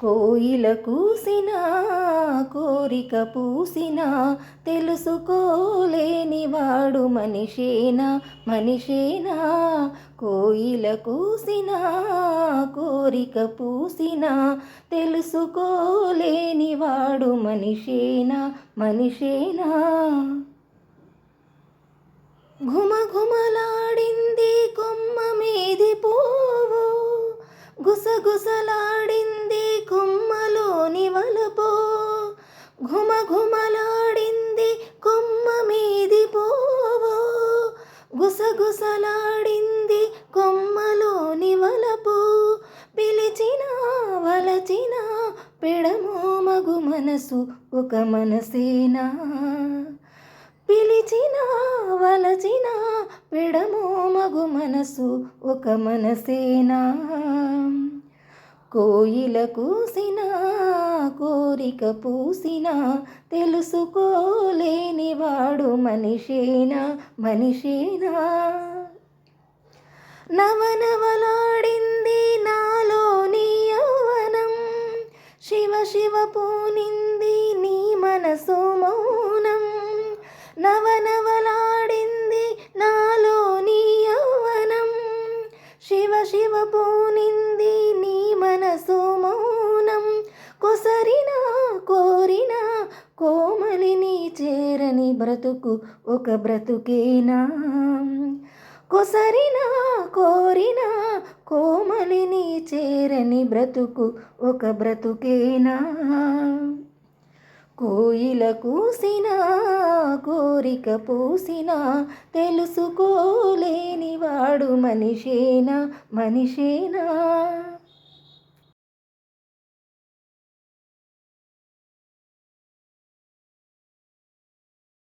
కోయిల కూసిన కోరిక పూసిన తెలుసుకోలేనివాడు మనిషేనా మనిషేనా? కోయిల కూసిన కోరిక పూసిన తెలుసుకోలేనివాడు మనిషేనా మనిషేనా? ఘుమఘుమలాడింది గుసగుసలాడింది కొమ్మలోని వలపు పిలిచిన వలచిన పెడమో మగు మనసు ఒక మనసేనా. పిలిచిన వలచిన పెడమో మగు మనసు ఒక మనసేనా. కోయిల కూసినా కోరిక పూసినా తెలుసుకోలేనివాడు మనిషేనా మనిషేనా? నవనవలాడింది నాలోని యౌవనం శివ శివ పూనింది నీ మనసు మౌనం. నవనవలాడింది నాలోని యౌవనం శివ శివ పూనింది నీ మనసు మౌనం. కొస కోమలిని చేరని బ్రతుకు ఒక బ్రతుకేనా? కొసరినా కోరినా కోమలిని చేరని బ్రతుకు ఒక బ్రతుకేనా? కోయిల కూసిన కోరిక పూసిన తెలుసుకోలేనివాడు మనిషేనా? మనిషేనా?